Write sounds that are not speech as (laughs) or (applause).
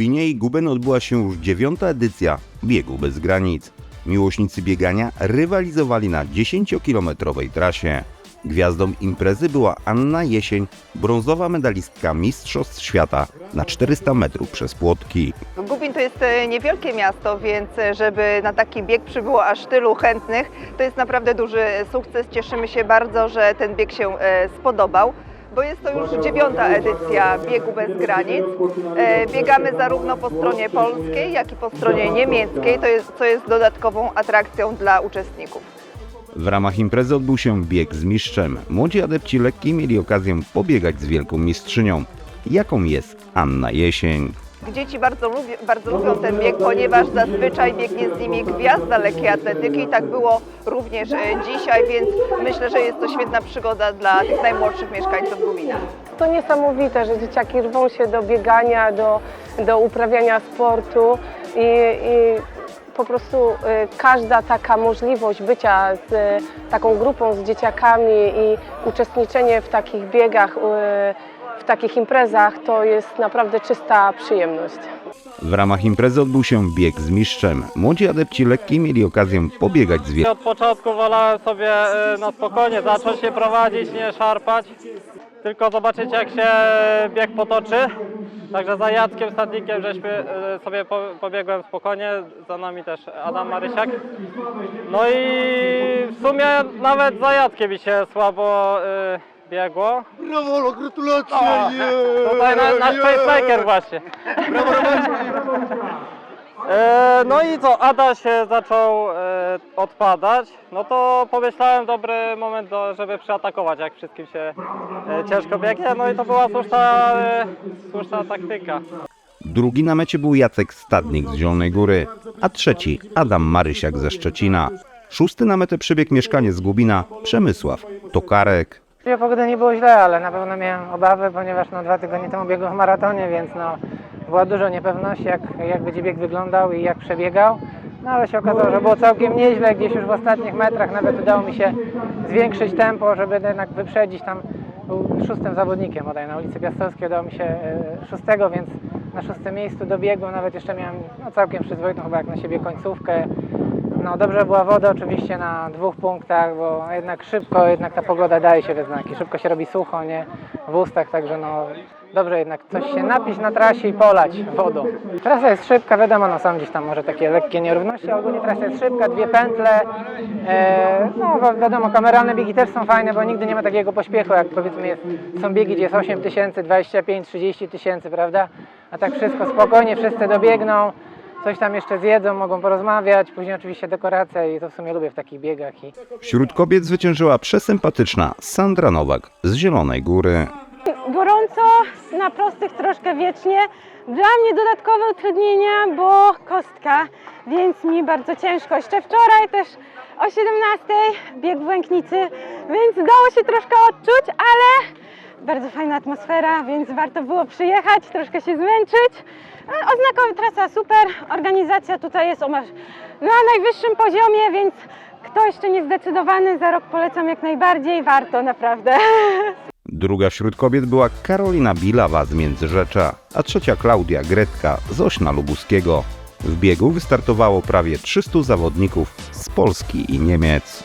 Gubinie i Guben odbyła się już dziewiąta edycja Biegu bez granic. Miłośnicy biegania rywalizowali na 10-kilometrowej trasie. Gwiazdą imprezy była Anna Jesień, brązowa medalistka Mistrzostw Świata na 400 metrów przez płotki. Gubin to jest e, niewielkie miasto, więc e, żeby na taki bieg przybyło aż tylu chętnych, to jest naprawdę duży sukces. Cieszymy się bardzo, że ten bieg się e, spodobał. Bo jest to już dziewiąta edycja biegu bez granic. E, Biegamy zarówno po stronie polskiej, jak i po stronie niemieckiej, to jest, co jest dodatkową atrakcją dla uczestników. W ramach imprezy odbył się bieg z mistrzem. Młodzi adepci lekkiej mieli okazję pobiegać z wielką mistrzynią, jaką jest Anna Jesień. Dzieci bardzo, bardzo lubią ten bieg, ponieważ zazwyczaj biegnie z nimi gwiazda lekkiej atletyki i tak było również e, dzisiaj, więc myślę, że jest to świetna przygoda dla tych najmłodszych mieszkańców Gubina. To niesamowite, że dzieciaki rwą się do biegania, do, do uprawiania sportu i, i po prostu y, każda taka możliwość bycia z y, taką grupą, z dzieciakami i uczestniczenie w takich biegach, w takich imprezach to jest naprawdę czysta przyjemność. W ramach imprezy odbył się bieg z mistrzem. Młodzi adepci lekkiej mieli okazję pobiegać z wielką Od początku wolałem sobie e, na spokojnie zacząć się prowadzić, nie szarpać, tylko zobaczyć jak się bieg potoczy. Także za Jackiem Stadnikiem żeśmy e, sobie po- pobiegłem spokojnie, za nami też Adam Marysiak. No i w sumie nawet za Jackiem mi się słabo e, biegło. Brawo, gratulacje! O, Tutaj na, nasz pacemaker właśnie. E, No i co, Ada się zaczął e, odpadać, no to pomyślałem dobry moment, do, żeby przeatakować, jak wszystkim się e, ciężko biegnie, no i to była słuszna, e, słuszna taktyka. Drugi na mecie był Jacek Stadnik z Zielonej Góry, a trzeci Adam Marysiak ze Szczecina. Szósty na metę przybiegł mieszkaniec z Gubina Przemysław Tokarek. Pogody nie było źle, ale na pewno miałem obawy, ponieważ no, dwa tygodnie temu biegłem w maratonie, więc no, była dużo niepewności, jak, jak będzie bieg wyglądał i jak przebiegał. No ale się okazało, że było całkiem nieźle, gdzieś już w ostatnich metrach nawet udało mi się zwiększyć tempo, żeby jednak wyprzedzić tam, był szóstym zawodnikiem bodaj na ulicy Piastowskiej, udało mi się e, szóstego, więc na szóstym miejscu dobiegłem, nawet jeszcze miałem no, całkiem przyzwoitą chyba jak na siebie końcówkę. No dobrze była woda oczywiście na dwóch punktach, bo jednak szybko, jednak ta pogoda daje się we znaki. Szybko się robi sucho, nie w ustach, także no dobrze jednak coś się napić na trasie i polać wodą. Trasa jest szybka, wiadomo, no są gdzieś tam może takie lekkie nierówności, ale ogólnie trasa jest szybka, dwie pętle. E, no wi- wiadomo, kameralne biegi też są fajne, bo nigdy nie ma takiego pośpiechu, jak powiedzmy jest, są biegi, gdzie jest 8 tysięcy, 25, 30 tysięcy, prawda? A tak wszystko spokojnie, wszyscy dobiegną coś tam jeszcze zjedzą, mogą porozmawiać, później oczywiście dekoracja i to w sumie lubię w takich biegach. I... Wśród kobiet zwyciężyła przesympatyczna Sandra Nowak z Zielonej Góry. Gorąco, na prostych troszkę wiecznie. Dla mnie dodatkowe utrudnienia, bo kostka, więc mi bardzo ciężko. Jeszcze wczoraj też o 17 bieg w Łęknicy, więc dało się troszkę odczuć, ale bardzo fajna atmosfera, więc warto było przyjechać, troszkę się zmęczyć. Oznakowa trasa super, organizacja tutaj jest na najwyższym poziomie, więc kto jeszcze nie zdecydowany, za rok polecam jak najbardziej, warto naprawdę. (laughs) Druga wśród kobiet była Karolina Bilawa z Międzyrzecza, a trzecia Klaudia Gretka z Ośna Lubuskiego. W biegu wystartowało prawie 300 zawodników z Polski i Niemiec.